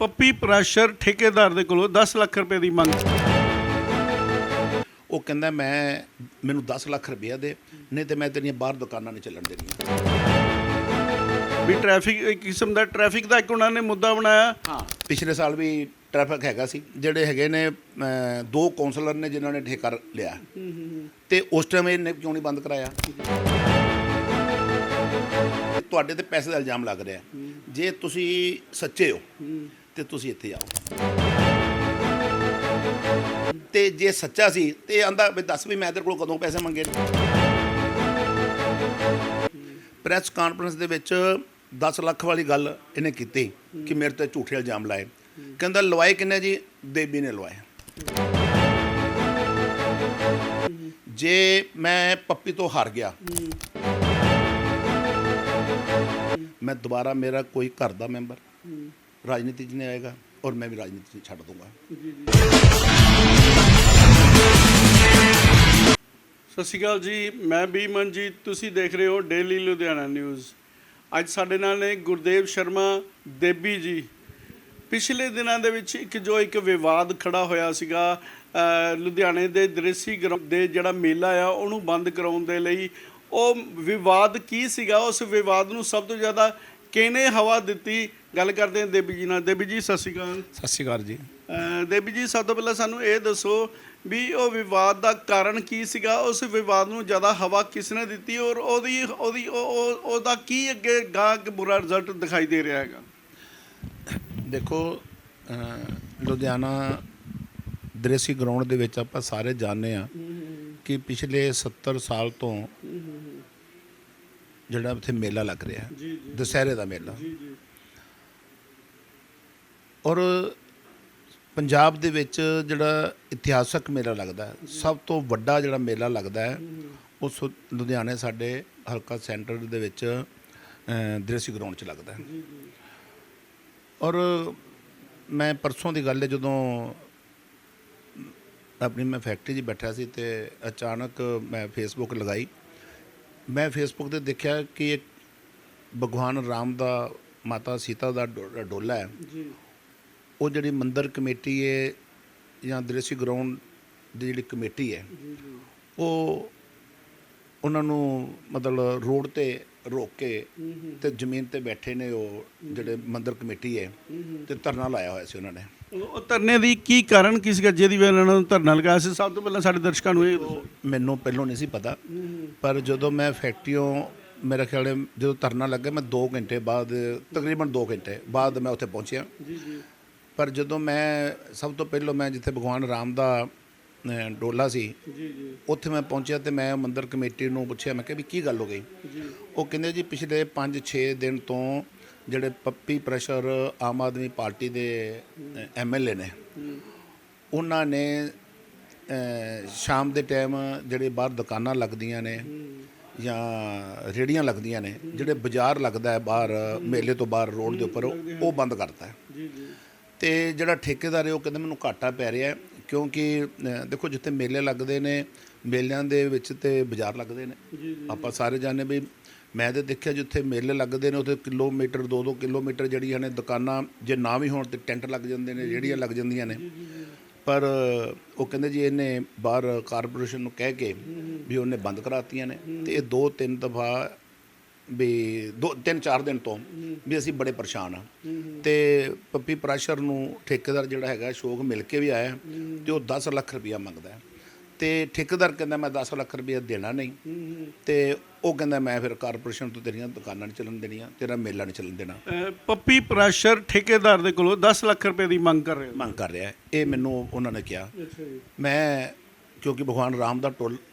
ਪੱਪੀ pressure ਠੇਕੇਦਾਰ ਦੇ ਕੋਲੋਂ 10 ਲੱਖ ਰੁਪਏ ਦੀ ਮੰਗ। ਉਹ ਕਹਿੰਦਾ ਮੈਂ ਮੈਨੂੰ 10 ਲੱਖ ਰੁਪਇਆ ਦੇ ਨਹੀਂ ਤੇ ਮੈਂ ਤੇਰੀਆਂ ਬਾਹਰ ਦੁਕਾਨਾਂ ਨਹੀਂ ਚੱਲਣ ਦੇਣੀਆਂ। ਵੀ ਟ੍ਰੈਫਿਕ ਇੱਕ ਕਿਸਮ ਦਾ ਟ੍ਰੈਫਿਕ ਦਾ ਇੱਕ ਉਹਨਾਂ ਨੇ ਮੁੱਦਾ ਬਣਾਇਆ। ਹਾਂ ਪਿਛਲੇ ਸਾਲ ਵੀ ਟ੍ਰੈਫਿਕ ਹੈਗਾ ਸੀ। ਜਿਹੜੇ ਹੈਗੇ ਨੇ ਦੋ ਕਾਉਂਸਲਰ ਨੇ ਜਿਨ੍ਹਾਂ ਨੇ ਠੇਕਾ ਲਿਆ। ਤੇ ਉਸ ਟਾਈਮ ਇਹਨੇ ਕਿਉਂ ਨਹੀਂ ਬੰਦ ਕਰਾਇਆ? ਤੁਹਾਡੇ ਤੇ ਪੈਸੇ ਦਾ ਇਲਜ਼ਾਮ ਲੱਗ ਰਿਹਾ। ਜੇ ਤੁਸੀਂ ਸੱਚੇ ਹੋ ਤੇ ਤੁਸੀਂ ਇੱਥੇ ਆਓ। ਤੇ ਜੇ ਸੱਚਾ ਸੀ, ਤੇ ਆਂਦਾ ਵੀ ਦੱਸ ਵੀ ਮੈਂ ਤੇਰੇ ਕੋਲ ਕਦੋਂ ਪੈਸੇ ਮੰਗੇ ਪ੍ਰੈਸ ਕਾਨਫਰੰਸ ਦੇ ਵਿੱਚ 10 ਲੱਖ ਵਾਲੀ ਗੱਲ ਇਹਨੇ ਕੀਤੀ ਕਿ ਮੇਰੇ ਤੇ ਝੂਠੇ ਇਲਜ਼ਾਮ ਲਾਏ। ਕਹਿੰਦਾ, ਲਵਾਏ ਕਿੰਨੇ ਜੀ? ਦੇਬੀ ਨੇ ਲਵਾਏ। ਜੇ ਮੈਂ ਪੱਪੀ ਤੋਂ ਹਾਰ ਗਿਆ, ਮੈਂ ਦੁਬਾਰਾ ਮੇਰਾ ਕੋਈ ਘਰ ਦਾ ਮੈਂਬਰ ਰਾਜਨੀਤੀ 'ਚ ਨਹੀਂ ਆਏਗਾ ਔਰ ਮੈਂ ਵੀ ਰਾਜਨੀਤੀ 'ਚ ਛੱਡ ਦੂੰਗਾ ਸਤਿ ਸ਼੍ਰੀ ਅਕਾਲ ਜੀ ਮੈਂ ਬੀ ਮਨਜੀਤ ਤੁਸੀਂ ਦੇਖ ਰਹੇ ਹੋ ਡੇਲੀ ਲੁਧਿਆਣਾ ਨਿਊਜ਼ ਅੱਜ ਸਾਡੇ ਨਾਲ ਨੇ ਗੁਰਦੇਵ ਸ਼ਰਮਾ ਦੇਬੀ ਜੀ ਪਿਛਲੇ ਦਿਨਾਂ ਦੇ ਵਿੱਚ ਇੱਕ ਜੋ ਇੱਕ ਵਿਵਾਦ ਖੜਾ ਹੋਇਆ ਸੀਗਾ ਲੁਧਿਆਣੇ ਦੇ ਦ੍ਰਿਸ਼ੀ ਗਰਾਊਂਡ ਦੇ ਜਿਹੜਾ ਮੇਲਾ ਆ ਉਹਨੂੰ ਬੰਦ ਕਰਾਉਣ ਦੇ ਲਈ ਉਹ ਵਿਵਾਦ ਕੀ ਸੀਗਾ ਉਸ ਵਿਵਾਦ ਨੂੰ ਸਭ ਤੋਂ ਜ਼ਿਆਦਾ ਕਿਹਨੇ ਹਵਾ ਦਿੱਤੀ? ਗੱਲ ਕਰਦੇ ਹਾਂ ਦੇਬੀ ਜੀ ਨਾਲ। ਦੇਬੀ ਜੀ ਸਤਿ ਸ਼੍ਰੀ ਅਕਾਲ। ਸਤਿ ਸ਼੍ਰੀ ਅਕਾਲ ਜੀ। ਅਹ ਦੇਵੀ ਜੀ ਸਭ ਤੋਂ ਪਹਿਲਾਂ ਸਾਨੂੰ ਇਹ ਦੱਸੋ ਵੀ ਉਹ ਵਿਵਾਦ ਦਾ ਕਾਰਨ ਕੀ ਸੀਗਾ? ਉਸ ਵਿਵਾਦ ਨੂੰ ਜ਼ਿਆਦਾ ਹਵਾ ਕਿਸ ਨੇ ਦਿੱਤੀ ਔਰ ਉਹਦੀ ਉਹਦੀ ਉਹ- ਉਹ- ਉਹਦਾ ਕੀ ਅੱਗੇ ਗਾਂ ਕਿ ਬੁਰਾ ਰਿਜ਼ਲਟ ਦਿਖਾਈ ਦੇ ਰਿਹਾ ਹੈਗਾ? ਦੇਖੋ ਅਹ, ਲੁਧਿਆਣਾ ਦ੍ਰੇਸੀ ਗਰਾਊਂਡ ਦੇ ਵਿੱਚ ਆਪਾਂ ਸਾਰੇ ਜਾਣਦੇ ਆ ਕਿ ਪਿਛਲੇ 70 ਸਾਲ ਤੋਂ ਜਿਹੜਾ ਉੱਥੇ ਮੇਲਾ ਲੱਗ ਰਿਹਾ ਜੀ ਜੀ। ਦੁਸਹਿਰੇ ਦਾ ਮੇਲਾ। ਜੀ ਜੀ। ਔਰ ਪੰਜਾਬ ਦੇ ਵਿੱਚ ਜਿਹੜਾ ਇਤਿਹਾਸਕ ਮੇਲਾ ਲੱਗਦਾ ਹੈ ਸਭ ਤੋਂ ਵੱਡਾ ਜਿਹੜਾ ਮੇਲਾ ਲੱਗਦਾ ਹੈ ਉਹ ਸੁ- ਲੁਧਿਆਣੇ ਸਾਡੇ ਹਲਕਾ ਸੈਂਟਰ ਦੇ ਵਿੱਚ ਦ੍ਰੇਸੀ ਗਰਾਊਂਡ 'ਚ ਲੱਗਦਾ ਹੈ। ਔਰ ਮੈਂ ਪਰਸੋਂ ਦੀ ਗੱਲ ਹੈ ਜਦੋਂ ਆਪਣੀ ਮੈਂ ਫੈਕਟਰੀ 'ਚ ਬੈਠਾ ਸੀ ਤੇ ਅਚਾਨਕ ਮੈਂ ਫੇਸਬੁੱਕ ਲਗਾਈ। ਮੈਂ ਫੇਸਬੁੱਕ ਤੇ ਦੇਖਿਆ ਕਿ ਇੱਕ ਭਗਵਾਨ ਰਾਮ ਦਾ ਮਾਤਾ ਸੀਤਾ ਦਾ ਡੋਲਾ ਹੈ। ਜੀ। ਉਹ ਜਿਹੜੀ ਮੰਦਰ ਕਮੇਟੀ ਹੈ ਜਾਂ ਦ੍ਰਿਸ਼ੀ ਗਰਾਊਂਡ ਦੀ ਜਿਹੜੀ ਕਮੇਟੀ ਹੈ ਜੀ ਜੀ। ਉਹ ਉਹਨਾਂ ਨੂੰ ਮਤਲਬ ਰੋਡ ਤੇ ਰੋਕ ਕੇ ਤੇ ਜ਼ਮੀਨ ਤੇ ਬੈਠੇ ਨੇ ਉਹ ਜਿਹੜੇ ਮੰਦਰ ਕਮੇਟੀ ਹੈ ਤੇ ਧਰਨਾ ਲਾਇਆ ਹੋਇਆ ਸੀ ਉਹਨਾਂ ਨੇ। ਉਹ ਧਰਨੇ ਦੀ ਕੀ ਕਾਰਨ ਕੀ ਸੀਗਾ ਜਿਹਦੀ ਵਜ੍ਹਾ ਨਾਲ ਉਹਨਾਂ ਨੂੰ ਧਰਨਾ ਲਗਾਇਆ ਸੀ? ਸਭ ਤੋਂ ਪਹਿਲਾਂ ਸਾਡੇ ਦਰਸ਼ਕਾਂ ਨੂੰ ਇਹ ਮੈਨੂੰ ਪਹਿਲੋਂ ਨਹੀਂ ਸੀ ਪਤਾ ਪਰ ਜਦੋਂ ਮੈਂ ਫੈਕਟਰੀੋਂ ਮੇਰਾ ਖਿਆਲ ਹੈ ਜਦੋਂ ਧਰਨਾ ਲੱਗਾ ਮੈਂ 2 ਘੰਟੇ ਬਾਅਦ ਤਕਰੀਬਨ 2 ਘੰਟੇ ਬਾਅਦ ਮੈਂ ਉੱਥੇ ਪਹੁੰਚਿਆ। ਜੀ ਜੀ। ਪਰ ਜਦੋਂ ਮੈਂ ਸਭ ਤੋਂ ਪਹਿਲਾਂ ਮੈਂ ਜਿੱਥੇ ਭਗਵਾਨ ਰਾਮ ਦਾ ਡੋਲਾ ਸੀ। ਜੀ ਜੀ। ਉੱਥੇ ਮੈਂ ਪਹੁੰਚਿਆ ਤੇ ਮੈਂ ਮੰਦਰ ਕਮੇਟੀ ਨੂੰ ਪੁੱਛਿਆ ਮੈਂ ਕਿਹਾ ਵੀ ਕੀ ਗੱਲ ਹੋ ਗਈ? ਉਹ ਕਹਿੰਦੇ ਜੀ ਪਿਛਲੇ 5-6 ਦਿਨ ਤੋਂ ਜਿਹੜੇ ਪੱਪੀ ਪ੍ਰੈਸ਼ਰ ਆਮ ਆਦਮੀ ਪਾਰਟੀ ਦੇ ਐਮਐਲਏ ਨੇ ਉਹਨਾਂ ਨੇ ਸ਼ਾਮ ਦੇ ਟਾਈਮ ਜਿਹੜੇ ਬਾਹਰ ਦੁਕਾਨਾਂ ਲੱਗਦੀਆਂ ਨੇ ਜਾਂ। ਰੇੜੀਆਂ ਲੱਗਦੀਆਂ ਨੇ ਜਿਹੜੇ ਬਾਜ਼ਾਰ ਲੱਗਦਾ ਹੈ ਬਾਹਰ ਮੇਲੇ ਤੋਂ ਬਾਹਰ ਰੋਡ ਦੇ ਉੱਪਰ ਉਹ ਬੰਦ ਕਰਤਾ ਹੈ। ਤੇ ਜਿਹੜਾ ਠੇਕੇਦਾਰ ਹੈ ਉਹ ਕਹਿੰਦੇ ਮੈਨੂੰ ਘਾਟਾ ਪੈ ਰਿਹਾ ਹੈ। ਕਿਉਂਕਿ ਦੇਖੋ ਜਿੱਥੇ ਮੇਲੇ ਲੱਗਦੇ ਨੇ ਮੇਲਿਆਂ ਦੇ ਵਿੱਚ ਤੇ ਬਾਜ਼ਾਰ ਲੱਗਦੇ ਨੇ। ਆਪਾਂ ਸਾਰੇ ਜਾਣਦੇ ਵੀ ਮੈਂ ਤੇ ਦੇਖਿਆ ਜਿੱਥੇ ਮੇਲੇ ਲੱਗਦੇ ਨੇ ਉੱਥੇ ਕਿਲੋਮੀਟਰ 2-2 ਕਿਲੋਮੀਟਰ ਜਿਹੜੀਆਂ ਨੇ ਦੁਕਾਨਾਂ ਜੇ ਨਾ ਵੀ ਹੋਣ ਤੇ ਟੈਂਟ ਲੱਗ ਜਾਂਦੇ ਨੇ ਜਿਹੜੀਆਂ ਲੱਗ ਜਾਂਦੀਆਂ ਨੇ। ਪਰ ਉਹ ਕਹਿੰਦੇ ਜੀ ਇਹਨੇ ਬਾਹਰ ਕਾਰਪੋਰੇਸ਼ਨ ਨੂੰ ਕਹਿ ਕੇ ਵੀ ਉਹਨੇ ਬੰਦ ਕਰਾਤੀਆਂ ਨੇ ਤੇ ਇਹ ਦੋ ਤਿੰਨ ਦਫਾ ਵੀ ਦੋ ਤਿੰਨ ਚਾਰ ਦਿਨ ਤੋਂ ਵੀ ਅਸੀਂ ਬੜੇ ਪਰੇਸ਼ਾਨ ਆ। ਤੇ ਪੱਪੀ ਪ੍ਰੈਸ਼ਰ ਨੂੰ ਠੇਕੇਦਾਰ ਜਿਹੜਾ ਹੈਗਾ ਸ਼ੋਕ ਮਿਲ ਕੇ ਵੀ ਆਇਆ ਤੇ ਉਹ 10 ਲੱਖ ਰੁਪਇਆ ਮੰਗਦਾ। ਤੇ ਠੇਕੇਦਾਰ ਕਹਿੰਦਾ ਮੈਂ 10 ਲੱਖ ਰੁਪਇਆ ਦੇਣਾ ਨਹੀਂ। ਤੇ ਉਹ ਕਹਿੰਦਾ ਮੈਂ ਫਿਰ ਕਾਰਪੋਰੇਸ਼ਨ ਤੋਂ ਤੇਰੀਆਂ ਦੁਕਾਨਾਂ ਨਹੀਂ ਚੱਲਣ ਦੇਣੀਆਂ ਤੇਰਾ ਮੇਲਾ ਨਹੀਂ ਚੱਲਣ ਦੇਣਾ। ਪੱਪੀ ਪ੍ਰੈਸ਼ਰ ਠੇਕੇਦਾਰ ਦੇ ਕੋਲੋਂ 10 ਲੱਖ ਰੁਪਏ ਦੀ ਮੰਗ ਕਰ ਰਹੇ ਮੰਗ ਕਰ ਰਿਹਾ। ਇਹ ਮੈਨੂੰ ਉਹਨਾਂ ਨੇ ਕਿਹਾ। ਮੈਂ ਕਿਉਂਕਿ ਭਗਵਾਨ ਰਾਮ ਦਾ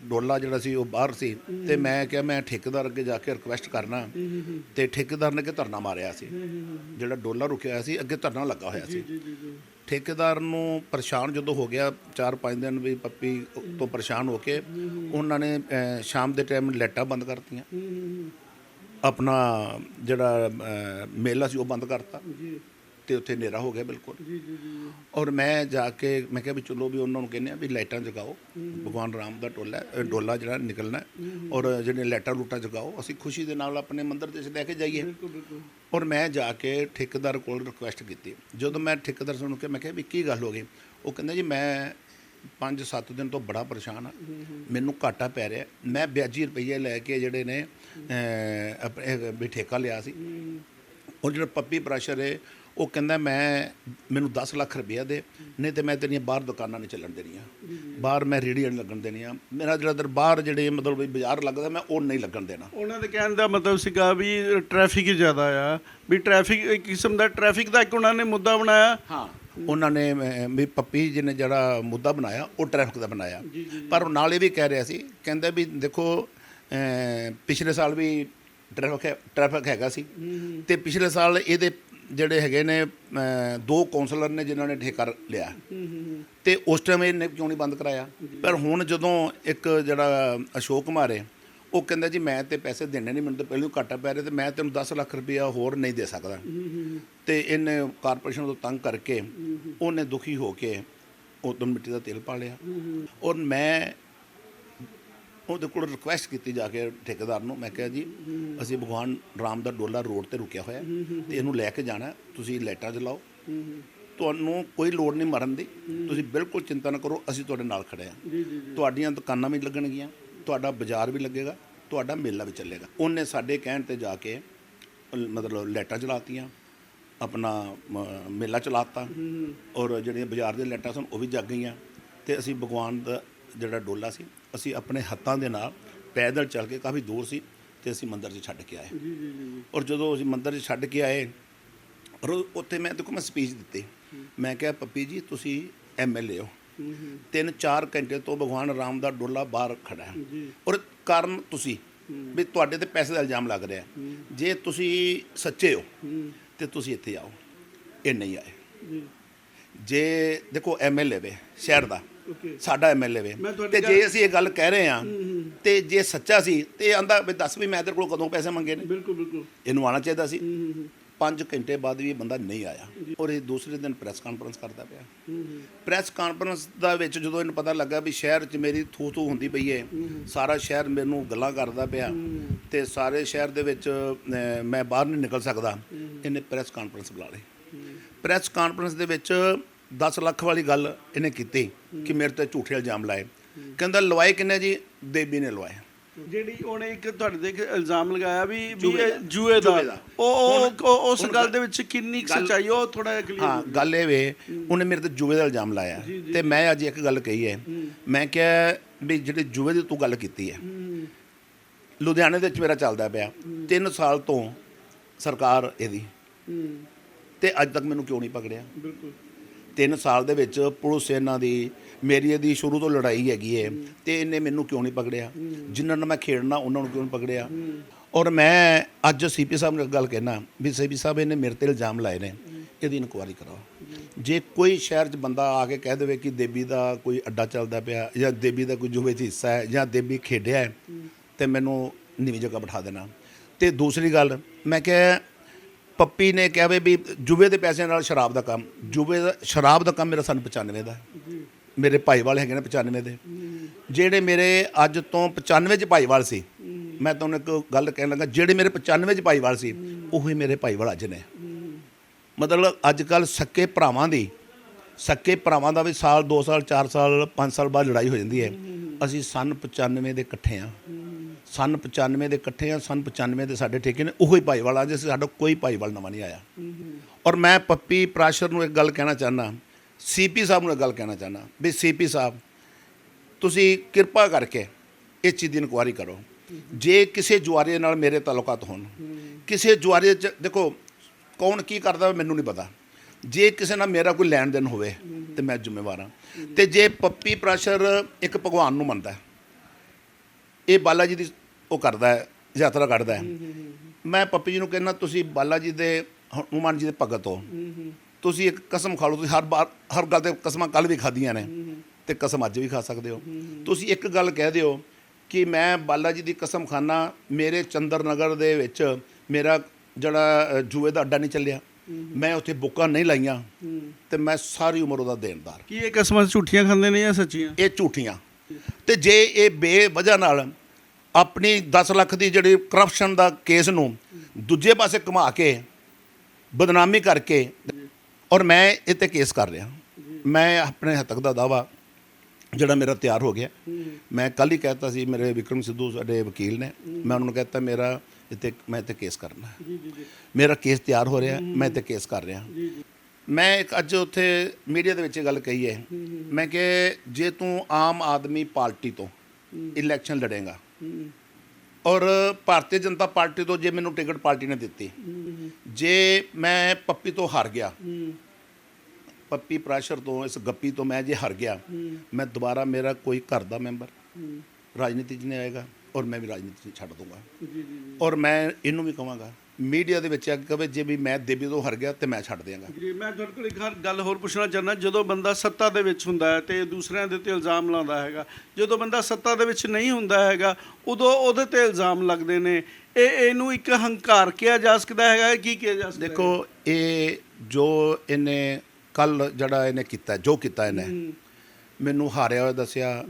ਡੋਲਾ ਜਿਹੜਾ ਸੀ ਉਹ ਬਾਹਰ ਸੀ ਤੇ ਮੈਂ ਕਿਹਾ ਮੈਂ ਠੇਕੇਦਾਰ ਅੱਗੇ ਜਾ ਕੇ ਰਿਕਵੈਸਟ ਕਰਨਾ। ਤੇ ਠੇਕੇਦਾਰ ਨੇ ਕਿ ਧਰਨਾ ਮਾਰਿਆ ਸੀ। ਜਿਹੜਾ ਡੋਲਾ ਰੁਕਿਆ ਹੋਇਆ ਸੀ ਅੱਗੇ ਧਰਨਾ ਲੱਗਾ ਹੋਇਆ ਸੀ। ਠੇਕੇਦਾਰ ਨੂੰ ਪਰੇਸ਼ਾਨ ਜਦੋਂ ਹੋ ਗਿਆ 4-5 ਦਿਨ ਵੀ ਪੱਪੀ ਤੋਂ ਪਰੇਸ਼ਾਨ ਹੋ ਕੇ ਉਹਨਾਂ ਨੇ ਸ਼ਾਮ ਦੇ ਟਾਈਮ ਲਾਈਟਾਂ ਬੰਦ ਕਰਤੀਆਂ। ਆਪਣਾ ਜਿਹੜਾ ਮੇਲਾ ਸੀ ਉਹ ਬੰਦ ਕਰਤਾ। ਜੀ। ਤੇ ਉੱਥੇ ਹਨੇਰਾ ਹੋ ਗਿਆ ਬਿਲਕੁਲ। ਜੀ ਜੀ ਜੀ। ਔਰ ਮੈਂ ਜਾ ਕੇ ਮੈਂ ਕਿਹਾ ਵੀ ਚਲੋ ਵੀ ਉਹਨਾਂ ਨੂੰ ਕਹਿੰਦੇ ਆ ਵੀ ਲਾਈਟਾਂ ਜਗਾਓ। ਭਗਵਾਨ ਰਾਮ ਦਾ ਟੋਲਾ ਡੋਲਾ ਜਿਹੜਾ ਨਿਕਲਣਾ। ਔਰ ਜਿਹੜੀਆਂ ਲਾਈਟਾਂ ਲੂਟਾਂ ਜਗਾਓ ਅਸੀਂ ਖੁਸ਼ੀ ਦੇ ਨਾਲ ਆਪਣੇ ਮੰਦਿਰ ਵਿੱਚ ਲੈ ਕੇ ਜਾਈਏ। ਬਿਲਕੁਲ ਬਿਲਕੁਲ। ਔਰ ਮੈਂ ਜਾ ਕੇ ਠੇਕੇਦਾਰ ਕੋਲ ਰਿਕੁਐਸਟ ਕੀਤੀ। ਜਦੋਂ ਮੈਂ ਠੇਕੇਦਾਰ ਨੂੰ ਕਿਹਾ ਮੈਂ ਕਿਹਾ ਵੀ ਕੀ ਗੱਲ ਹੋ ਗਈ? ਉਹ ਕਹਿੰਦਾ ਜੀ ਮੈਂ 5-7 ਦਿਨ ਤੋਂ ਬੜਾ ਪਰੇਸ਼ਾਨ ਆ ਮੈਨੂੰ ਘਾਟਾ ਪੈ ਰਿਹਾ ਮੈਂ ਵਿਆਜੀ ਰੁਪਈਏ ਲੈ ਕੇ ਜਿਹੜੇ ਨੇ ਆਪਣੇ ਵੀ ਠੇਕਾ ਲਿਆ ਸੀ। ਉਹ ਜਿਹੜਾ ਪੱਪੀ ਪ੍ਰੈਸ਼ਰ ਹੈ ਉਹ ਕਹਿੰਦਾ ਮੈਂ ਮੈਨੂੰ 10 ਲੱਖ ਰੁਪਇਆ ਦੇ ਨਹੀਂ ਤੇ ਮੈਂ ਤੇਰੀਆਂ ਬਾਹਰ ਦੁਕਾਨਾਂ ਨਹੀਂ ਚੱਲਣ ਦੇਣੀਆਂ। ਬਾਹਰ ਮੈਂ ਰੇਹੜੀਆਂ ਨਹੀਂ ਲੱਗਣ ਦੇਣੀਆਂ ਮੇਰਾ ਜਿਹੜਾ ਦਰ ਬਾਹਰ ਜਿਹੜੇ ਮਤਲਬ ਵੀ ਬਾਜ਼ਾਰ ਲੱਗਦਾ ਮੈਂ ਉਹ ਨਹੀਂ ਲੱਗਣ ਦੇਣਾ। ਉਹਨਾਂ ਦੇ ਕਹਿਣ ਦਾ ਮਤਲਬ ਸੀਗਾ ਵੀ ਟ੍ਰੈਫਿਕ ਹੀ ਜ਼ਿਆਦਾ ਆ। ਵੀ ਟ੍ਰੈਫਿਕ ਇੱਕ ਕਿਸਮ ਦਾ ਟ੍ਰੈਫਿਕ ਦਾ ਇੱਕ ਉਹਨਾਂ ਨੇ ਮੁੱਦਾ ਬਣਾਇਆ। ਹਾਂ ਉਹਨਾਂ ਨੇ ਵੀ ਪੱਪੀ ਜੀ ਨੇ ਜਿਹੜਾ ਮੁੱਦਾ ਬਣਾਇਆ ਉਹ ਟ੍ਰੈਫਿਕ ਦਾ ਬਣਾਇਆ। ਪਰ ਉਹ ਨਾਲ ਇਹ ਵੀ ਕਹਿ ਰਿਹਾ ਸੀ ਕਹਿੰਦਾ ਵੀ ਦੇਖੋ ਪਿਛਲੇ ਸਾਲ ਵੀ ਟ੍ਰੈਫਿਕ ਟ੍ਰੈਫਿਕ ਹੈਗਾ ਸੀ। ਤੇ ਪਿਛਲੇ ਸਾਲ ਇਹਦੇ ਜਿਹੜੇ ਹੈਗੇ ਨੇ ਦੋ ਕਾਉਂਸਲਰ ਨੇ ਜਿਨ੍ਹਾਂ ਨੇ ਠੇਕਾ ਲਿਆ। ਤੇ ਉਸ ਟਾਈਮ ਇਹਨੇ ਕਿਉਂ ਨਹੀਂ ਬੰਦ ਕਰਾਇਆ। ਪਰ ਹੁਣ ਜਦੋਂ ਇੱਕ ਜਿਹੜਾ ਅਸ਼ੋਕ ਕੁਮਾਰ ਹੈ ਉਹ ਕਹਿੰਦਾ ਜੀ, ਮੈਂ ਤੇ ਪੈਸੇ ਦੇਣੇ ਨਹੀਂ, ਮੈਨੂੰ ਤਾਂ ਪਹਿਲਾਂ ਘਾਟਾ ਪੈ ਰਿਹਾ ਤੇ ਮੈਂ ਤੈਨੂੰ 10 ਲੱਖ ਰੁਪਇਆ ਹੋਰ ਨਹੀਂ ਦੇ ਸਕਦਾ। ਤੇ ਇਹਨੇ ਕਾਰਪੋਰੇਸ਼ਨ ਤੋਂ ਤੰਗ ਕਰਕੇ ਉਹਨੇ ਦੁਖੀ ਹੋ ਕੇ ਉਦੋਂ ਮਿੱਟੀ ਦਾ ਤੇਲ ਪਾ ਲਿਆ। ਔਰ ਮੈਂ ਉਹਦੇ ਕੋਲ ਰਿਕੁਐਸਟ ਕੀਤੀ ਜਾ ਕੇ ਠੇਕੇਦਾਰ ਨੂੰ। ਮੈਂ ਕਿਹਾ ਜੀ ਅਸੀਂ ਭਗਵਾਨ ਰਾਮ ਦਾ ਡੋਲਾ ਰੋਡ ਤੇ ਰੁਕਿਆ ਹੋਇਆ ਤੇ ਇਹਨੂੰ ਲੈ ਕੇ ਜਾਣਾ ਤੁਸੀਂ ਲਾਈਟਾਂ ਜਲਾਓ। ਤੁਹਾਨੂੰ ਕੋਈ ਲੋੜ ਨਹੀਂ ਮਰਨ ਦੀ। ਤੁਸੀਂ ਬਿਲਕੁਲ ਚਿੰਤਾ ਨਾ ਕਰੋ ਅਸੀਂ ਤੁਹਾਡੇ ਨਾਲ ਖੜੇ ਹਾਂ। ਜੀ ਜੀ ਤੁਹਾਡੀਆਂ ਦੁਕਾਨਾਂ ਵੀ ਲੱਗਣਗੀਆਂ ਤੁਹਾਡਾ ਬਾਜ਼ਾਰ ਵੀ ਲੱਗੇਗਾ ਤੁਹਾਡਾ ਮੇਲਾ ਵੀ ਚੱਲੇਗਾ। ਉਹਨੇ ਸਾਡੇ ਕਹਿਣ ਤੇ ਜਾ ਕੇ ਲ- ਮਤਲਬ ਲਾਈਟਾਂ ਚਲਾਤੀਆਂ ਆਪਣਾ ਮ- ਮੇਲਾ ਚਲਾਤਾ। ਔਰ ਜਿਹੜੀਆਂ ਬਾਜ਼ਾਰ ਦੀਆਂ ਲਾਈਟਾਂ ਸਨ ਉਹ ਵੀ ਜਗ ਗਈਆਂ। ਤੇ ਅਸੀਂ ਭਗਵਾਨ ਦਾ ਜਿਹੜਾ ਡੋਲਾ ਸੀ ਅਸੀਂ ਆਪਣੇ ਹੱਥਾਂ ਦੇ ਨਾਲ ਪੈਦਲ ਚੱਲ ਕੇ ਕਾਫੀ ਦੂਰ ਸੀ ਤੇ ਅਸੀਂ ਮੰਦਿਰ 'ਚ ਛੱਡ ਕੇ ਆਏ। ਜੀ ਜੀ ਜੀ ਔਰ ਜਦੋਂ ਅਸੀਂ ਮੰਦਿਰ 'ਚ ਛੱਡ ਕੇ ਆਏ ਔਰ ਉੱਥੇ ਮੈਂ ਦੇਖੋ ਮੈਂ ਸਪੀਚ ਦਿੱਤੀ। ਮੈਂ ਕਿਹਾ ਪੱਪੀ ਜੀ ਤੁਸੀਂ ਐਮਐਲਏ ਹੋ। ਤਿੰਨ ਚਾਰ ਘੰਟੇ ਤੋਂ ਭਗਵਾਨ ਰਾਮ ਦਾ ਡੋਲਾ ਬਾਹਰ ਖੜਾ ਹੈ। ਔਰ ਕਾਰਨ ਤੁਸੀਂ ਵੀ ਤੁਹਾਡੇ ਤੇ ਪੈਸੇ ਦਾ ਇਲਜ਼ਾਮ ਲੱਗ ਰਿਹਾ ਜੇ ਤੁਸੀਂ ਸੱਚੇ ਹੋ ਤੇ ਤੁਸੀਂ ਇੱਥੇ ਆਓ। ਇਹ ਨਹੀਂ ਆਏ। ਜੀ। ਦੇਖੋ ਐਮਐਲਏ ਵੇ ਸ਼ਹਿਰ ਦਾ ਸਾਡਾ ਐਮਐਲਏ ਵੇ। ਤੇ ਜੇ ਅਸੀਂ ਇਹ ਗੱਲ ਕਹਿ ਰਹੇ ਹਾਂ ਤੇ ਜੇ ਸੱਚਾ ਸੀ ਤੇ ਆਂਦਾ ਵੀ ਦੱਸ ਵੀ ਮੈਂ ਤੇਰੇ ਕੋਲ ਕਦੋਂ ਪੈਸੇ ਮੰਗੇ ਨੇ? ਬਿਲਕੁਲ ਬਿਲਕੁਲ। ਇਹਨੂੰ ਆਉਣਾ ਚਾਹੀਦਾ ਸੀ। 5 ਘੰਟੇ ਬਾਅਦ ਵੀ ਇਹ ਬੰਦਾ ਨਹੀਂ ਆਇਆ ਔਰ ਇਹ ਦੂਸਰੇ ਦਿਨ ਪ੍ਰੈਸ ਕਾਨਫਰੰਸ ਕਰਦਾ ਪਿਆ। ਪ੍ਰੈਸ ਕਾਨਫਰੰਸ ਦਾ ਵਿੱਚ ਜਦੋਂ ਇਹਨੂੰ ਪਤਾ ਲੱਗਾ ਵੀ ਸ਼ਹਿਰ 'ਚ ਮੇਰੀ ਥੂ ਥੂ ਹੁੰਦੀ ਪਈ ਏ ਸਾਰਾ ਸ਼ਹਿਰ ਮੈਨੂੰ ਗੱਲਾਂ ਕਰਦਾ ਪਿਆ ਤੇ ਸਾਰੇ ਸ਼ਹਿਰ ਦੇ ਵਿੱਚ ਮੈਂ ਬਾਹਰ ਨਹੀਂ ਨਿਕਲ ਸਕਦਾ। ਇਹਨੇ ਪ੍ਰੈਸ ਕਾਨਫਰੰਸ ਬੁਲਾ ਲਈ। ਪ੍ਰੈਸ ਕਾਨਫਰੰਸ ਦੇ ਵਿੱਚ 10 ਲੱਖ ਵਾਲੀ ਗੱਲ ਇਹਨੇ ਕੀਤੀ ਕਿ ਮੇਰੇ ਤੇ ਝੂਠੇ ਇਲਜ਼ਾਮ ਲਾਏ। ਕਹਿੰਦਾ ਲਵਾਏ ਕਿੰਨੇ ਜੀ? ਦੇਬੀ ਨੇ ਲਵਾਏ। ਜਿਹੜੀ ਉਹਨੇ ਇੱਕ ਤੁਹਾਡੇ ਤੇ ਇੱਕ ਇਲਜ਼ਾਮ ਲਗਾਇਆ ਵੀ ਵੀ ਜੂਏ ਦਾ। ਉਹ ਉਹ- ਉਸ ਗੱਲ ਦੇ ਵਿੱਚ ਕਿੰਨੀ ਸੱਚਾਈ ਉਹ ਥੋੜਾ ਜਿਹਾ ਕਲੀਅਰ ਹਾਂ ਗੱਲ ਇਹ ਵੇ ਉਹਨੇ ਮੇਰੇ ਤੇ ਜੂਏ ਦਾ ਇਲਜ਼ਾਮ ਲਾਇਆ। ਤੇ ਮੈਂ ਅੱਜ ਇੱਕ ਗੱਲ ਕਹੀ ਹੈ। ਮੈਂ ਕਿਹਾ ਵੀ ਜਿਹੜੇ ਜੂਏ ਦੀ ਤੂੰ ਗੱਲ ਕੀਤੀ ਹੈ ਲੁਧਿਆਣੇ ਦੇ ਵਿੱਚ ਮੇਰਾ ਚੱਲਦਾ ਪਿਆ। 3 ਸਾਲ ਤੋਂ ਸਰਕਾਰ ਇਹਦੀ। ਤੇ ਅੱਜ ਤੱਕ ਮੈਨੂੰ ਕਿਉਂ ਨਹੀਂ ਪਕੜਿਆ? ਬਿਲਕੁਲ। 3 ਸਾਲ ਦੇ ਵਿੱਚ ਪੁਲਿਸ ਇਹਨਾਂ ਦੀ ਮੇਰੀ ਇਹਦੀ ਸ਼ੁਰੂ ਤੋਂ ਲੜਾਈ ਹੈਗੀ ਹੈ ਤੇ ਇਹਨੇ ਮੈਨੂੰ ਕਿਉਂ ਨਹੀਂ ਪਕੜਿਆ? ਜਿਨ੍ਹਾਂ ਨਾਲ ਮੈਂ ਖੇਡਣਾ, ਉਹਨਾਂ ਨੂੰ ਕਿਉਂ ਨਹੀਂ ਪਕੜਿਆ? ਔਰ ਮੈਂ ਅੱਜ ਸੀਪੀ ਸਾਹਿਬ ਨੂੰ ਗੱਲ ਕਹਿਣਾ ਵੀ ਸੀਪੀ ਸਾਹਿਬ ਇਹਨੇ ਮੇਰੇ ਤੇ ਇਲਜ਼ਾਮ ਲਾਏ ਨੇ, ਇਹਦੀ ਇਨਕੁਆਇਰੀ ਕਰਾਓ। ਜੇ ਕੋਈ ਸ਼ਹਿਰ 'ਚ ਬੰਦਾ ਆ ਕੇ ਕਹਿ ਦੇਵੇ ਕਿ ਦੇਬੀ ਦਾ ਕੋਈ ਅੱਡਾ ਚੱਲਦਾ ਪਿਆ, ਜਾਂ ਦੇਬੀ ਦਾ ਕੋਈ ਜੁਵੇ 'ਚ ਹਿੱਸਾ ਹੈ, ਜਾਂ ਦੇਬੀ ਖੇਡਿਆ ਹੈ, ਤੇ ਮੈਨੂੰ ਨੀਵੀਂ ਜਗ੍ਹਾ ਬਿਠਾ ਦੇਣਾ। ਤੇ ਦੂਸਰੀ ਗੱਲ, ਮੈਂ ਕਿਹਾ ਪੱਪੀ ਨੇ ਕਿਹਾ ਵੀ ਜੁਵੇ ਦੇ ਪੈਸਿਆਂ ਨਾਲ ਸ਼ਰਾਬ ਦਾ ਕੰਮ ਜੁਵੇ ਦਾ ਸ਼ਰਾਬ ਦਾ ਕੰਮ ਮੇਰਾ ਸਨ 95 ਦਾ ਹੈ। ਮੇਰੇ ਭਾਈਵਾਲ ਹੈਗੇ ਨੇ 95 ਦੇ। ਜਿਹੜੇ ਮੇਰੇ ਅੱਜ ਤੋਂ 95 ਚ ਭਾਈਵਾਲ ਸੀ। ਮੈਂ ਤੁਹਾਨੂੰ ਇੱਕ ਗੱਲ ਕਹਿਣ ਲੱਗਾ ਜਿਹੜੇ ਮੇਰੇ 95 ਚ ਭਾਈਵਾਲ ਸੀ ਉਹੀ ਮੇਰੇ ਭਾਈਵਾਲ ਅੱਜ ਨੇ। ਮਤਲਬ ਅੱਜ ਕੱਲ ਸੱਕੇ ਭਰਾਵਾਂ ਦੀ ਸੱਕੇ ਭਰਾਵਾਂ ਦਾ ਵੀ ਸਾਲ 2 ਸਾਲ 4 ਸਾਲ 5 ਸਾਲ ਬਾਅਦ ਲੜਾਈ ਹੋ ਜਾਂਦੀ ਹੈ। ਅਸੀਂ ਸਨ 95 ਦੇ ਇਕੱਠੇ ਆ ਸਨ 95 ਦੇ ਇਕੱਠੇ ਆ, ਸਨ 95 ਦੇ ਸਾਡੇ ਠੇਕੇ ਨੇ, ਉਹੀ ਭਾਈਵਾਲ ਆ, ਜਿਸ ਸਾਡਾ ਕੋਈ ਭਾਈਵਾਲ ਨਵਾਂ ਨਹੀਂ ਆਇਆ। ਔਰ ਮੈਂ ਪੱਪੀ ਪ੍ਰਾਸ਼ਰ ਨੂੰ ਇੱਕ ਗੱਲ ਕਹਿਣਾ ਚਾਹਨਾ ਸੀਪੀ ਸਾਹਿਬ ਨੂੰ ਇੱਕ ਗੱਲ ਕਹਿਣਾ ਚਾਹਨਾ ਵੀ ਸੀਪੀ ਸਾਹਿਬ, ਤੁਸੀਂ ਕਿਰਪਾ ਕਰਕੇ ਇਸ ਚੀਜ਼ ਦੀ ਇਨਕੁਆਇਰੀ ਕਰੋ। ਜੇ ਕਿਸੇ ਜੁਆਰੀ ਨਾਲ ਮੇਰੇ ਤਾਲੁਕਾਤ ਹੋਣ, ਕਿਸੇ ਜੁਆਰੇ ਚ, ਦੇਖੋ, ਕੌਣ ਕੀ ਕਰਦਾ ਮੈਨੂੰ ਨਹੀਂ ਪਤਾ। ਜੇ ਕਿਸੇ ਨਾਲ ਮੇਰਾ ਕੋਈ ਲੈਣ ਦੇਣ ਹੋਵੇ, ਤੇ ਮੈਂ ਜ਼ਿੰਮੇਵਾਰ ਹਾਂ। ਤੇ ਜੇ ਪੱਪੀ ਪ੍ਰਾਸ਼ਰ ਇੱਕ ਭਗਵਾਨ ਨੂੰ ਮੰਨਦਾ, ਇਹ ਬਾਲਾ ਜੀ ਦੀ ਉਹ ਕਰਦਾ ਹੈ ਯਾਤਰਾ ਕੱਢਦਾ ਹੈ। ਮੈਂ ਪੱਪੀ ਜੀ ਨੂੰ ਕਹਿੰਦਾ ਤੁਸੀਂ ਬਾਲਾ ਜੀ ਦੇ ਹਨੂਮਾਨ ਜੀ ਦੇ ਭਗਤ ਹੋ। ਤੁਸੀਂ ਇੱਕ ਕਸਮ ਖਾ ਲਓ ਤੁਸੀਂ ਹਰ ਵਾਰ ਹਰ ਗੱਲ ਤੇ ਕਸਮਾਂ ਕੱਲ ਵੀ ਖਾਧੀਆਂ ਨੇ ਤੇ ਕਸਮ ਅੱਜ ਵੀ ਖਾ ਸਕਦੇ ਹੋ। ਤੁਸੀਂ ਇੱਕ ਗੱਲ ਕਹਿ ਦਿਓ ਕਿ ਮੈਂ ਬਾਲਾ ਜੀ ਦੀ ਕਸਮ ਖਾਨਾ ਮੇਰੇ ਚੰਦਰ ਨਗਰ ਦੇ ਵਿੱਚ ਮੇਰਾ ਜਿਹੜਾ ਜੂਏ ਦਾ ਅੱਡਾ ਨਹੀਂ ਚੱਲਿਆ। ਮੈਂ ਉੱਥੇ ਬੁੱਕਾਂ ਨਹੀਂ ਲਾਈਆਂ ਤੇ ਮੈਂ ਸਾਰੀ ਉਮਰ ਉਹਦਾ ਦੇਣਦਾਰ। ਕੀ ਇਹ ਕਸਮਾਂ ਝੂਠੀਆਂ ਖਾਂਦੇ ਨੇ ਜਾਂ ਸੱਚੀਆਂ? ਇਹ ਝੂਠੀਆਂ। ਤੇ ਜੇ ਇਹ ਬੇਵਜ੍ਹਾ ਨਾਲ ਆਪਣੀ 10 ਲੱਖ ਦੀ ਜਿਹੜੀ ਕਰਪਸ਼ਨ ਦਾ ਕੇਸ ਨੂੰ ਦੂਜੇ ਪਾਸੇ ਘੁਮਾ ਕੇ ਬਦਨਾਮੀ ਕਰਕੇ ਔਰ ਮੈਂ ਇਹ ਤੇ ਕੇਸ ਕਰ ਰਿਹਾ। ਮੈਂ ਆਪਣੇ ਹੱਦ ਤੱਕ ਦਾ ਦਾਵਾ ਜਿਹੜਾ ਮੇਰਾ ਤਿਆਰ ਹੋ ਗਿਆ। ਮੈਂ ਕੱਲ ਹੀ ਕਹਿਤਾ ਸੀ ਮੇਰੇ ਵਿਕਰਮ ਸਿੱਧੂ ਸਾਡੇ ਵਕੀਲ ਨੇ। ਮੈਂ ਉਹਨਾਂ ਨੂੰ ਕਹਿਤਾ ਮੇਰਾ ਇੱਥੇ ਮੈਂ ਤੇ ਕੇਸ ਕਰਨਾ ਹੈ। ਜੀ ਜੀ ਜੀ। ਮੇਰਾ ਕੇਸ ਤਿਆਰ ਹੋ ਰਿਹਾ ਮੈਂ ਤੇ ਕੇਸ ਕਰ ਰਿਹਾ। ਮੈਂ ਇੱਕ ਅੱਜ ਉੱਥੇ ਮੀਡੀਆ ਦੇ ਵਿੱਚ ਗੱਲ ਕਹੀ ਹੈ। ਮੈਂ ਕਿ ਜੇ ਤੂੰ ਆਮ ਆਦਮੀ ਪਾਰਟੀ ਤੋਂ ਇਲੈਕਸ਼ਨ ਲੜੇਗਾ ਔਰ ਭਾਰਤੀ ਜਨਤਾ ਪਾਰਟੀ ਤੋਂ ਜੇ ਮੈਨੂੰ ਟਿਕਟ ਪਾਰਟੀ ਨੇ ਦਿੱਤੀ ਜੇ ਮੈਂ ਪੱਪੀ ਤੋਂ ਹਾਰ ਗਿਆ ਪੱਪੀ ਪ੍ਰਾਸ਼ਰ ਤੋਂ ਇਸ ਗੱਪੀ ਤੋਂ ਮੈਂ ਜੇ ਹਾਰ ਗਿਆ ਮੈਂ ਦੁਬਾਰਾ ਮੇਰਾ ਕੋਈ ਘਰ ਦਾ ਮੈਂਬਰ ਰਾਜਨੀਤੀ 'ਚ ਨਹੀਂ ਆਏਗਾ ਔਰ ਮੈਂ ਵੀ ਰਾਜਨੀਤੀ ਛੱਡ ਦੂੰਗਾ ਜੀ ਜੀ। ਔਰ ਮੈਂ ਇਹਨੂੰ ਵੀ ਕਹਾਂਗਾ ਮੀਡੀਆ ਦੇ ਵਿੱਚ ਆ ਕੇ ਕਵੇ ਜੇ ਵੀ ਮੈਂ ਦੇਵੀ ਤੋਂ ਹਾਰ ਗਿਆ ਤੇ ਮੈਂ ਛੱਡ ਦਿਆਂਗਾ। ਜੀ ਮੈਂ ਤੁਹਾਡੇ ਕੋਲ ਇੱਕ ਹਰ ਗੱਲ ਹੋਰ ਪੁੱਛਣਾ ਚਾਹੁੰਦਾ ਜਦੋਂ ਬੰਦਾ ਸੱਤਾ ਦੇ ਵਿੱਚ ਹੁੰਦਾ ਹੈ ਤੇ ਦੂਸਰਿਆਂ ਦੇ ਤੇ ਇਲਜ਼ਾਮ ਲਾਉਂਦਾ ਹੈਗਾ ਜਦੋਂ ਬੰਦਾ ਸੱਤਾ ਦੇ ਵਿੱਚ ਨਹੀਂ ਹੁੰਦਾ ਹੈਗਾ ਉਦੋਂ ਉਹਦੇ ਤੇ ਇਲਜ਼ਾਮ ਲੱਗਦੇ ਨੇ। ਇਹ ਇਹਨੂੰ ਇੱਕ ਹੰਕਾਰ ਕਿਹਾ ਜਾ ਸਕਦਾ ਹੈਗਾ ਕੀ ਕਿਹਾ ਜਾ ਸਕਦਾ ਦੇਖੋ ਇਹ ਜੋ ਇਹਨੇ ਕੱਲ ਜਿਹੜਾ ਇਹਨੇ ਕੀਤਾ ਜੋ ਕੀਤਾ ਇਹਨੇ ਮੈਨੂੰ ਹਾਰਿਆ ਹੋਇਆ ਦੱਸਿਆ।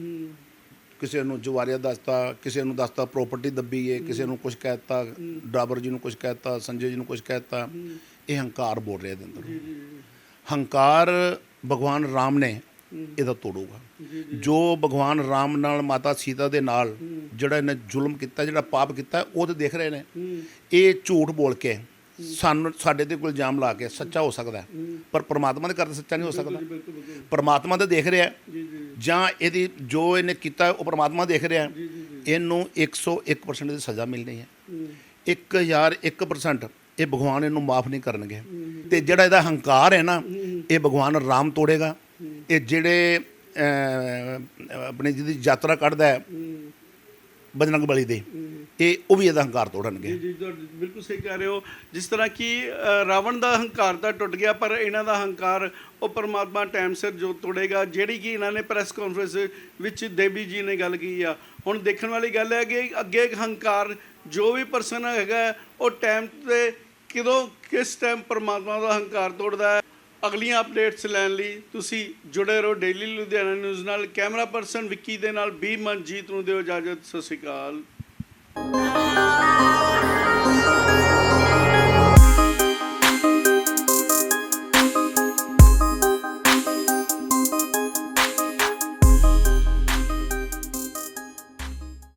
ਕਿਸੇ ਨੂੰ ਜਵਾਰੀਆ ਦੱਸਤਾ ਕਿਸੇ ਨੂੰ ਦੱਸਤਾ ਪ੍ਰਾਪਰਟੀ ਦੱਬੀ ਏ ਕਿਸੇ ਨੂੰ ਕੁਝ ਕਹਿਤਾ ਡਰਾਈਵਰ ਜੀ ਨੂੰ ਕੁਝ ਕਹਿਤਾ ਸੰਜੇ ਜੀ ਨੂੰ ਕੁਝ ਕਹਿਤਾ ਇਹ ਹੰਕਾਰ ਬੋਲ ਰਿਹਾ ਇਹਦੇ ਅੰਦਰ। ਹੰਕਾਰ ਭਗਵਾਨ ਰਾਮ ਨੇ ਇਹਦਾ ਤੋੜੂਗਾ। ਜੋ ਭਗਵਾਨ ਰਾਮ ਨਾਲ ਮਾਤਾ ਸੀਤਾ ਦੇ ਨਾਲ ਜਿਹੜਾ ਇਹਨੇ ਜ਼ੁਲਮ ਕੀਤਾ ਜਿਹੜਾ ਪਾਪ ਕੀਤਾ ਉਹ ਤੇ ਦੇਖ ਰਹੇ ਨੇ। ਇਹ ਝੂਠ ਬੋਲ ਕੇ ਸਾਨੂੰ ਸਾਡੇ ਤੇ ਕੋਈ ਇਲਜ਼ਾਮ ਲਾ ਕੇ ਸੱਚਾ ਹੋ ਸਕਦਾ ਪਰ ਪ੍ਰਮਾਤਮਾ ਦੇ ਕਰਦੇ ਸੱਚਾ ਨਹੀਂ ਹੋ ਸਕਦਾ। ਪ੍ਰਮਾਤਮਾ ਤਾਂ ਦੇਖ ਰਿਹਾ ਜਾਂ ਇਹਦੀ ਜੋ ਇਹਨੇ ਕੀਤਾ ਉਹ ਪ੍ਰਮਾਤਮਾ ਦੇਖ ਰਿਹਾ ਹੈ। ਇਹਨੂੰ 101% ਦੀ ਸਜ਼ਾ ਮਿਲਣੀ ਹੈ। 1001% ਇਹ ਭਗਵਾਨ ਇਹਨੂੰ ਮਾਫ ਨਹੀਂ ਕਰਨਗੇ। ਤੇ ਜਿਹੜਾ ਇਹਦਾ ਹੰਕਾਰ ਹੈ ਨਾ ਇਹ ਭਗਵਾਨ ਰਾਮ ਤੋੜੇਗਾ। ਇਹ ਜਿਹੜੇ ਅਹ, ਆਪਣੀ ਜਿਹਦੀ ਯਾਤਰਾ ਕੱਢਦਾ ਹੈ ਬਜਰੰਗ ਬਲੀ ਦੇ। ਇਹ ਉਹ ਵੀ ਇਹਦਾ ਹੰਕਾਰ ਤੋੜਨਗੇ ਜੀ ਜੀ ਬਿਲਕੁਲ ਸਹੀ ਕਹਿ ਰਹੇ ਹੋ। ਜਿਸ ਤਰ੍ਹਾਂ ਕਿ ਰਾਵਣ ਦਾ ਹੰਕਾਰ ਤਾਂ ਟੁੱਟ ਗਿਆ, ਪਰ ਇਹਨਾਂ ਦਾ ਹੰਕਾਰ ਉਹ ਪਰਮਾਤਮਾ ਟਾਈਮ ਸਿਰ ਜੋ ਤੋੜੇਗਾ, ਜਿਹੜੀ ਕਿ ਇਹਨਾਂ ਨੇ ਪ੍ਰੈਸ ਕਾਨਫਰੰਸ ਵਿੱਚ ਦੇਵੀ ਜੀ ਨੇ ਗੱਲ ਕੀਤੀ ਆ। ਹੁਣ ਦੇਖਣ ਵਾਲੀ ਗੱਲ ਹੈ ਕਿ ਅੱਗੇ ਹੰਕਾਰ ਜੋ ਵੀ ਪਰਸਨ ਹੈਗਾ, ਉਹ ਟਾਈਮ ਤੇ ਕਿਦੋਂ, ਕਿਸ ਟਾਈਮ ਪਰਮਾਤਮਾ ਦਾ ਹੰਕਾਰ ਤੋੜਦਾ ਹੈ। ਅਗਲੀਆਂ ਅਪਡੇਟਸ ਲੈਣ ਲਈ ਤੁਸੀਂ ਜੁੜੇ ਰਹੋ ਡੇਲੀ ਲੁਧਿਆਣਾ ਨਿਊਜ਼ ਨਾਲ। ਕੈਮਰਾ ਪਰਸਨ ਵਿੱਕੀ ਦੇ ਨਾਲ ਬੀ ਮਨਜੀਤ ਨੂੰ ਦਿਓ ਇਜਾਜ਼ਤ। ਸਤਿ ਸ਼੍ਰੀ ਅਕਾਲ। Bye.